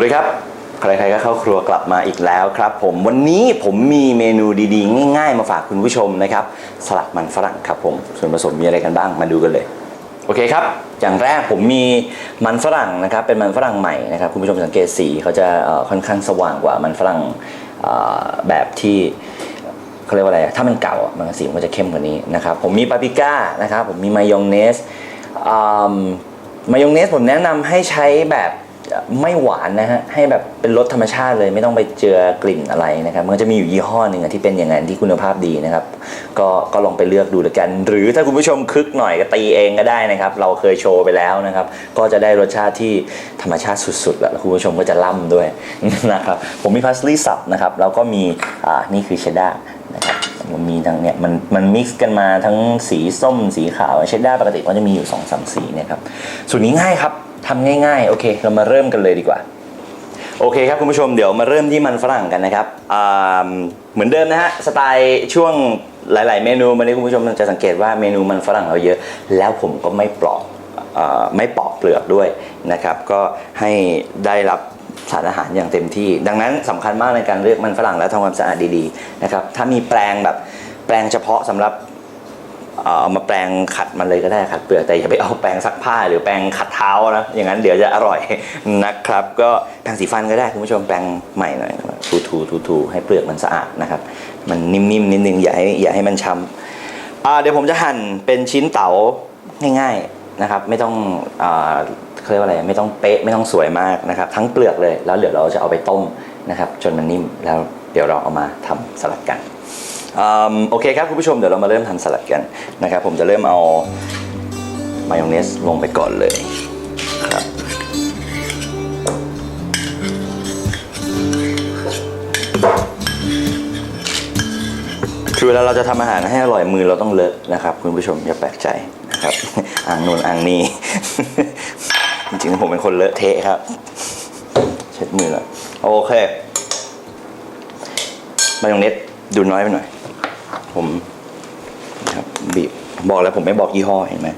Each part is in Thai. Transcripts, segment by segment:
วัสดีครับ ใครๆก็เข้าครัวกลับมาอีกแล้วครับผมวันนี้ผมมีเมนูดีๆ ง่าย ๆ มาฝากคุณผู้ชมนะครับ สลัดมันฝรั่งครับผมส่วนผสมมีอะไรกันบ้างมาดูกันเลย โอเคครับ อย่างแรกผมมีมันฝรั่งนะครับ เป็นมันฝรั่งใหม่นะครับ คุณผู้ชมสังเกตสีเขาจะค่อนข้างสว่างกว่ามันฝรั่งแบบที่เขาเรียกว่าอะไร ถ้ามันเก่ามันสีมันก็จะเข้มกว่านี้นะครับ ผมมีปาปริก้านะครับ ผมมีมายองเนสมมายองเนสผมแนะนำให้ใช้แบบ ไม่หวานนะฮะให้แบบเป็นรสธรรมชาติเลย ไม่ต้องไปเจือกลิ่นอะไรนะครับมันจะมีอยู่ยี่ห้อหนึ่งที่เป็นอย่างนั้นที่คุณภาพดีนะครับ ก็ก็ลองไปเลือกดูแล้วกัน หรือถ้าคุณผู้ชมคึกหน่อยก็ตีเองก็ได้นะครับ เราเคยโชว์ไปแล้วนะครับ ก็จะได้รสชาติที่ธรรมชาติสุดๆแล้วคุณผู้ชมก็จะล่ำด้วยนะครับผมมีพาสลีย์สับนะครับแล้วก็มีอ่านี่คือเชดดานะครับมันมีทั้งเนี่ยมันมันมิกซ์กันมาทั้งสีส้มสีขาวเชดดาปกติก็จะมีอยู่2อสสีเนี่ยครับส่วนนี้ง่ายครับ ทำง่ายๆ โอเค เรามาเริ่มกันเลยดีกว่า โอเคครับคุณผู้ชมเดี๋ยวมาเริ่มที่มันฝรั่งกันนะครับอ่าเหมือนเดิมนะฮะสไตล์ช่วงหลาย ๆ เมนูวันนี้คุณผู้ชมจะสังเกตว่าเมนูมันฝรั่งเราเยอะ แล้วผมก็ไม่ปลอกอ่าไม่ปอกเปลือกด้วยนะครับ ก็ให้ได้รับสารอาหารอย่างเต็มที่ ดังนั้นสำคัญมากในการเลือกมันฝรั่งและทำความสะอาดดี ๆ นะครับ ถ้ามีแปรงแบบแปรงเฉพาะสำหรับ เอามาแปรงขัดมันเลยก็ได้ขัดเปลือกแต่อย่าไปเอาแปรงซักผ้าหรือแปรงขัดเท้านะอย่างนั้นเดี๋ยวจะอร่อยนะครับ ก็แปรงสีฟันก็ได้คุณผู้ชมแปรงใหม่หน่อยทูทูทูทูให้เปลือกมันสะอาดนะครับ มันนิ่มๆนิดนึงอย่าให้อย่าให้มันช้ำเดี๋ยวผมจะหั่นเป็นชิ้นเต๋าง่าย ๆนะครับ ไม่ต้องอ่าเขาเรียกว่าอะไรไม่ต้องเป๊ะไม่ต้องสวยมากนะครับ ทั้งเปลือกเลยแล้วเดี๋ยวเราจะเอาไปต้มนะครับ จนมันนิ่มแล้วเดี๋ยวเราเอามาทำสลัดกัน โอเคครับคุณผู้ชมเดี๋ยวเรามาเริ่มทำสลัดกันนะครับผมจะเริ่มเอามายองเนสลงไปก่อนเลยครับคือเวลาเราจะทำอาหารให้อร่อยมือเราต้องเลอะนะครับ คุณผู้ชมอย่าแปลกใจนะครับอ่างนูนอ่างนี้จริงๆผมเป็นคนเลอะเทะครับ เช็ดมือแล้วโอเคมายองเนสดูน้อยไปหน่อย ผมครับบีบบอกแล้วผมไม่บอกยี่ห้อเห็นไหม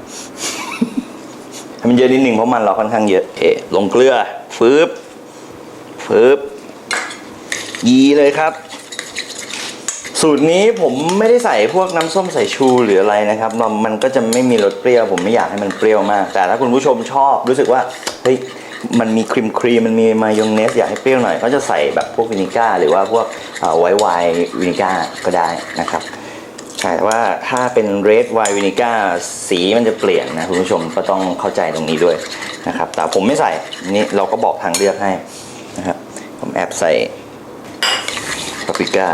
ให้มันเยอะนิดนึงเพราะมันเราค่อนข้างเยอะเอะลงเกลือฟืบฟืบยีเลยครับ สูตรนี้ผมไม่ได้ใส่พวกน้ำส้มสายชูหรืออะไรนะครับมันก็จะไม่มีรสเปรี้ยว ผมไม่อยากให้มันเปรี้ยวมาก แต่ถ้าคุณผู้ชมชอบรู้สึกว่าเฮ้ยมันมีครีมครีมมันมีมายองเนสอยากให้เปรี้ยวหน่อยก็จะใส่แบบพวกวินิก้า หรือว่าพวกไวท์วน์วินิก้าก็ได้นะครับ แต่ว่าถ้าเป็นเรดไวน์วินิก้าสีมันจะเปลี่ยนนะคุณผู้ชมก็ต้องเข้าใจตรงนี้ด้วยนะครับ แต่ผมไม่ใส่นี่เราก็บอกทางเลือกให้นะครับ ผมแอบใส่ปาปริก้า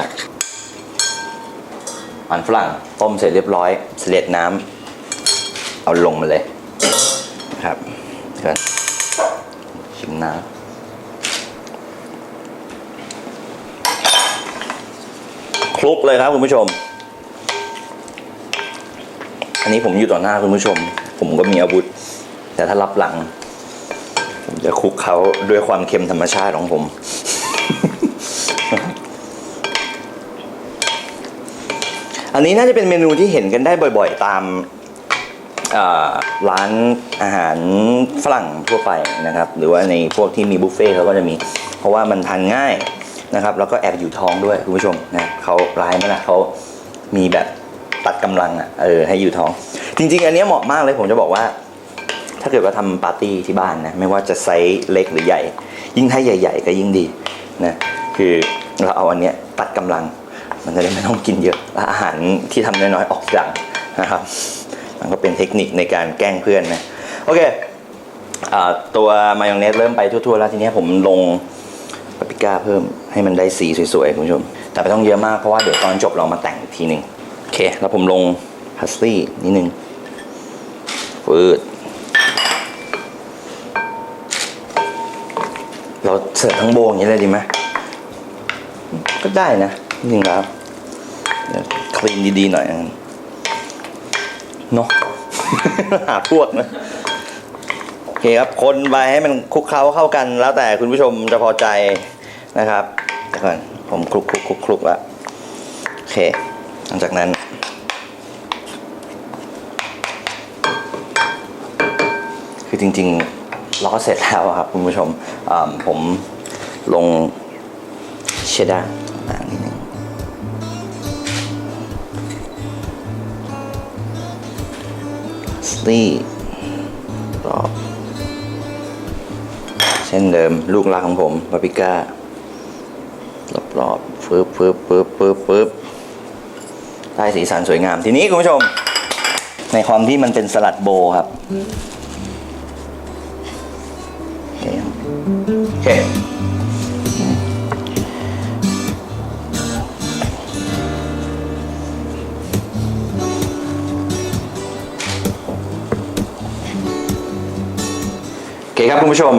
มันฝรั่งต้มเสร็จเรียบร้อยเสด็จน้ำเอาลงมาเลยนะครับเชิญชิมน้ำคลุกเลยครับคุณผู้ชม อันนี้ผมอยู่ต่อหน้าคุณผู้ชม ผมก็มีอาวุธ แต่ถ้ารับหลัง ผมจะคุกเขาด้วยความเค็มธรรมชาติของผม อันนี้น่าจะเป็นเมนูที่เห็นกันได้บ่อยๆ ตามร้านอาหารฝรั่งทั่วไปนะครับ หรือว่าในพวกที่มีบุฟเฟ่เขาก็จะมี เพราะว่ามันทานง่ายนะครับ แล้วก็แอบอยู่ท้องด้วยคุณผู้ชมนะเขาร้ายไหมล่ะเขามีแบบ ตัดกำลังอะเออให้อยู่ท้อง จริง ๆ อันนี้เหมาะมากเลยผมจะบอกว่า ถ้าเกิดว่าทำปาร์ตี้ที่บ้านนะ ไม่ว่าจะไซส์เล็กหรือใหญ่ ยิ่งถ้ใหญ่ ๆ ก็ยิ่งดีนะคือเราเอาอันเนี้ยตัดกำลัง มันจะได้ไม่ต้องกินเยอะและอาหารที่ทำน้อยๆออกทีหลังนะครับมันก็เป็นเทคนิคในการแกล้งเพื่อนนะโอเคตัวมายองเนสเริ่มไปทั่วๆแล้วทีนี้ผมลงปาปริก้าเพิ่มให้มันได้สีสวยๆคุณผู้ชม แต่ไม่ต้องเยอะมากเพราะว่าเดี๋ยวตอนจบเรามาแต่งอีกทีหนึ่ง เคแล้วผมลงพาสลีย์นิดนึงฟืดเราเสิร์ฟทั้งโบอย่างนี้เลยดีไหมก็ได้นะจริงๆแล้วคลีนดีๆหน่อยเนาะหาพวกนะโอเคครับคนไปให้มันคลุกเคล้าเข้ากัน แล้วแต่คุณผู้ชมจะพอใจนะครับเดี๋ยวก่อนผมคลุกคลุกคลุกคลุกแล้วโอเค หลังจากนั้น คือจริงๆเราก็เสร็จแล้วครับคุณผู้ชมผมลงเชดดาร์ต่างนิดนึงสลีรอบเช่นเดิมลูกรักของผมบาปิก้ารอบๆปึ๊บปึ๊บปึ๊บปึ๊บปึ๊บ ได้สีสันสวยงาม ทีนี้คุณผู้ชม ในความที่มันเป็นสลัดโบครับโอเคโอเคโอเคครับคุณผู้ชม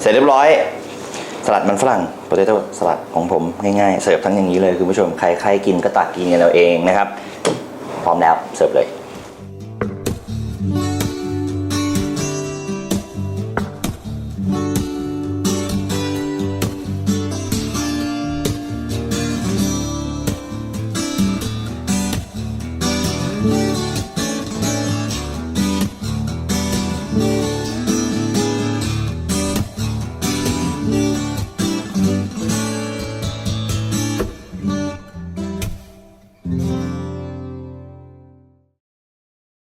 เสร็จเรียบร้อย สลัดมันฝรั่งโปเตโต้สลัดของผมง่ายๆ เสิร์ฟทั้งอย่างนี้เลยคุณผู้ชมใครใครกินก็ตักกินกันเราเองนะครับ พร้อมแล้วเสิร์ฟเลย